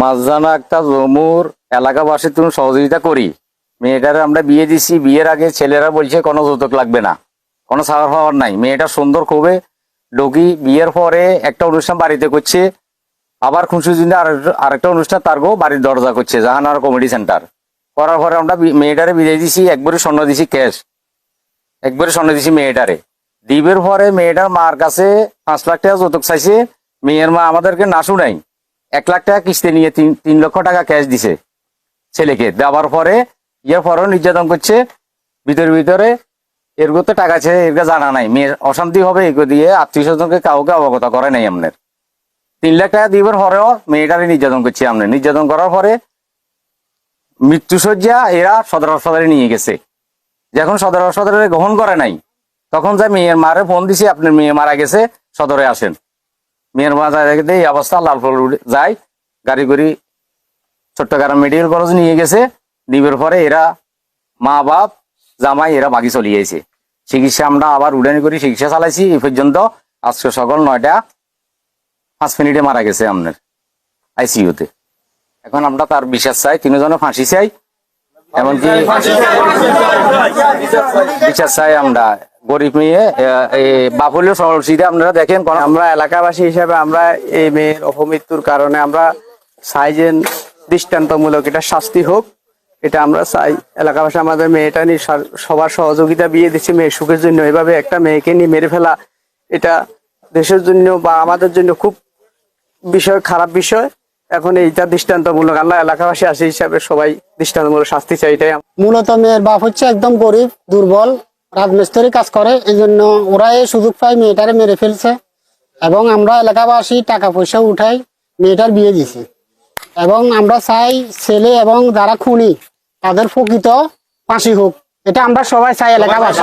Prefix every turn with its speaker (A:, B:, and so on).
A: মাঝজানা একটা জমুর এলাকাবাসী তুমি সহযোগিতা করি। মেয়েটার আমরা বিয়ে দিছি, বিয়ের আগে ছেলেরা বলছে, কোনো যৌতুক লাগবে না। কোনো সাওয়ার ফাওয়ার নাই। মেয়েটা সুন্দর খুবই ডগি বিয়ের পরে একটা অনুষ্ঠান বাড়িতে করছে। আবার দিনে আরেকটা অনুষ্ঠান তার গো বাড়ির দরজা করছে, জাহানার কমেডি সেন্টার। করার পরে আমরা মেয়েটারে বিদায় দিছি একবারে স্বর্ণ দিছি ক্যাশ। একবারে স্বর্ণ দিছি মেয়েটারে। দ্বীপের পরে মেয়েটার মার কাছে পাঁচ লাখ টাকা যৌতুক চাইছে। মেয়ের মা আমাদেরকে না শুনাই এক লাখ টাকা কিস্তি নিয়ে তিন তিন লক্ষ টাকা ক্যাশ দিছে ছেলেকে। দেওয়ার পরে ইয়ের পরেও নির্যাতন করছে, ভিতরে ভিতরে এর তো টাকা ছেড়ে এর জানা নাই। মেয়ের অশান্তি হবে এগুলো দিয়ে আত্মীয় স্বজনকে কাউকে অবগত করে নাই আপনার তিন লাখ টাকা দিবার পরেও মেয়েটারে নির্যাতন করছে আপনি নির্যাতন করার পরে মৃত্যুসজ্জা এরা সদর হাসপাতালে নিয়ে গেছে। যখন সদর হাসপাতালে গ্রহণ করে নাই, তখন যা মেয়ের মারে ফোন দিছে, আপনার মেয়ে মারা গেছে, সদরে আসেন। মেয়ের মা যায় দেখে এই অবস্থা লালফল যায়। গাড়ি করে চট্টগ্রাম মেডিকেল কলেজ নিয়ে গেছে। নিবের পরে এরা মা বাপ জামাই এরা বাকি চলে গেছে। চিকিৎসা আমরা আবার উড়ানি করে চিকিৎসা চালাইছি এই পর্যন্ত আজকে সকাল নয়টা পাঁচ মিনিটে মারা গেছে আপনার আইসিইউতে। এখন আমরা তার বিশ্বাস চাই তিনজনে ফাঁসি চাই এমনকি বিচার চাই আমরা। গরিব মেয়ে বাফলীয় সরসিদে আপনারা দেখেন।
B: আমরা এলাকাবাসী হিসাবে আমরা এই মেয়ের অপমৃত্যুর কারণে আমরা চাই দৃষ্টান্তমূলক এটা শাস্তি হোক। এটা আমরা চাই। এলাকাবাসী আমাদের মেয়েটা নিয়ে সবার সহযোগিতা বিয়ে দিচ্ছে, মেয়ের সুখের জন্য। এভাবে একটা মেয়েকে নিয়ে মেরে ফেলা, এটা দেশের জন্য বা আমাদের জন্য খুব বিষয়, খারাপ বিষয়। এখন এইটা দৃষ্টান্তমূলক। আমরা এলাকাবাসী আসি হিসাবে সবাই দৃষ্টান্তমূলক শাস্তি চাই, এটাই
C: মূলত মেয়ের বাপ হচ্ছে একদম গরিব, দুর্বল। রাজমিস্ত্রি কাজ করে এই জন্য ওরা এই সুযোগ পায় মেয়েটারে মেরে ফেলছে এবং আমরা এলাকাবাসী টাকা পয়সা উঠাই মেয়েটার বিয়ে দিছি। এবং আমরা চাই ছেলে এবং যারা খুনি, তাদের প্রকৃত ফাঁসি হোক। এটা আমরা সবাই চাই এলাকাবাসী।